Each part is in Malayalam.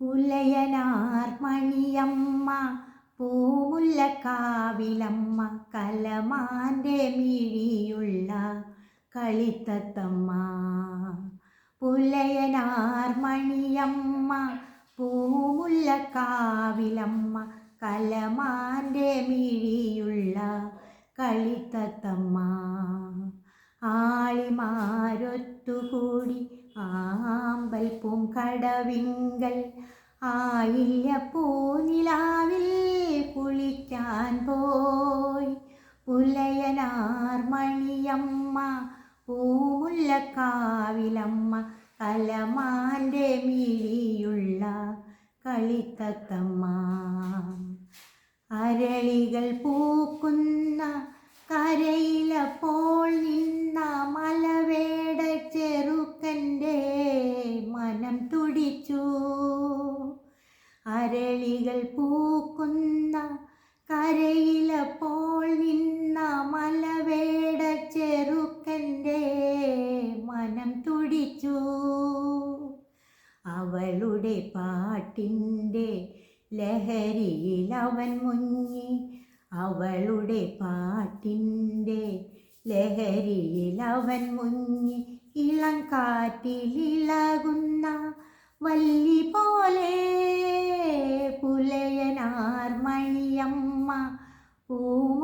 പുലയനാർ മണിയമ്മ പൂമുല്ലക്കാവിലമ്മ കലമാന്റെ മിഴിയുള്ള കളിത്തത്തമ്മ. പുലയനാർമണിയമ്മ പൂമുല്ലക്കാവിലമ്മ കലമാന്റെ മിഴിയുള്ള കളിത്തത്തമ്മ. ആളിമാരൊത്തുകൂടി പൂങ്കടവിങ്കൽ ആയില്ല പൂനിലാവിൽ കുളിക്കാൻ പോയി. പുലയനാർ മണിയമ്മ പൂമുല്ലക്കാവിലമ്മ കലമാന്റെ മിഴിയുള്ള കളിത്തത്തമ്മ. അരളികൾ പൂക്കുന്ന കരയിലപ്പോ അരളികൾ പൂക്കുന്ന കരയിലപ്പോൾ നിന്ന മലവേട ചെറുക്കന്റെ മനം തുടിച്ചു. അവളുടെ പാട്ടിന്റെ ലഹരിയിൽ അവൻ മുങ്ങി. അവളുടെ പാട്ടിന്റെ ലഹരിയിൽ അവൻ മുങ്ങി. ഇളം കാറ്റിലിളകുന്ന വല്ലി പോലെ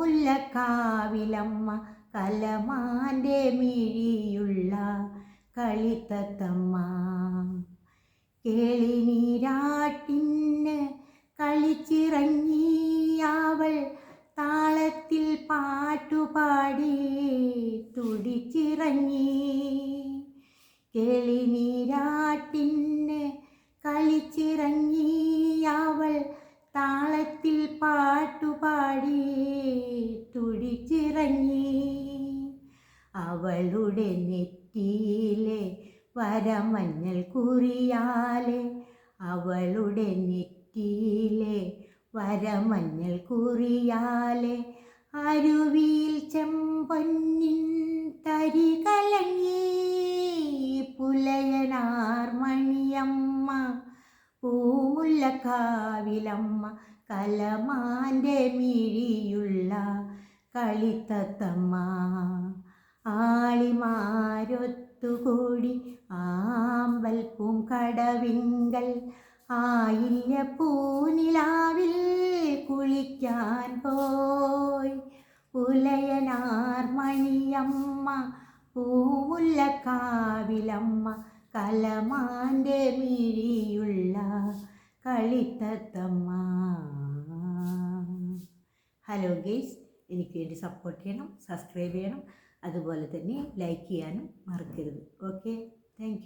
പൂമുല്ലക്കാവിലമ്മ കലമാന്റെ മിഴിയുള്ള കളിത്തത്തമ്മ. കേളിനീരാട്ടിന് കളിച്ചിറങ്ങിയാവൾ താളത്തിൽ പാട്ടുപാടി തുടിച്ചിറങ്ങി. കേളിനീരാട്ടിന് കളിച്ചിറങ്ങി അവളുടെ നെറ്റിയിലെ വരമഞ്ഞൾ കുറിയാലെ അവളുടെ നെറ്റിയിലെ വരമഞ്ഞൾ കുറിയാലെ അരുവിയിൽ ചെമ്പൊന്നിൻ തരി കലങ്ങി പുലയനാർ മണിയമ്മ പൂമുല്ലക്കാവിലമ്മ കലമാന്റെ മിഴിയുള്ള കളിത്തത്തമ്മ. ആളിമാരൊത്തുകൂടി ആമ്പൽ പൂങ്കടവിങ്കൽ ആയില്ല പൂനിലാവിൽ കുളിക്കാൻ പോയി. പുലയനാർ മണിയമ്മ പൂമുല്ലക്കാവിലമ്മ കലമാന്റെ മിഴിയുള്ള കളിത്തത്തമ്മ. ഹലോ ഗേസ് എനിക്ക് വേണ്ടി സപ്പോർട്ട് ചെയ്യണം സബ്സ്ക്രൈബ് ചെയ്യണം. അതുപോലെ തന്നെ ലൈക്ക് ചെയ്യാനും മറക്കരുത്. Okay thank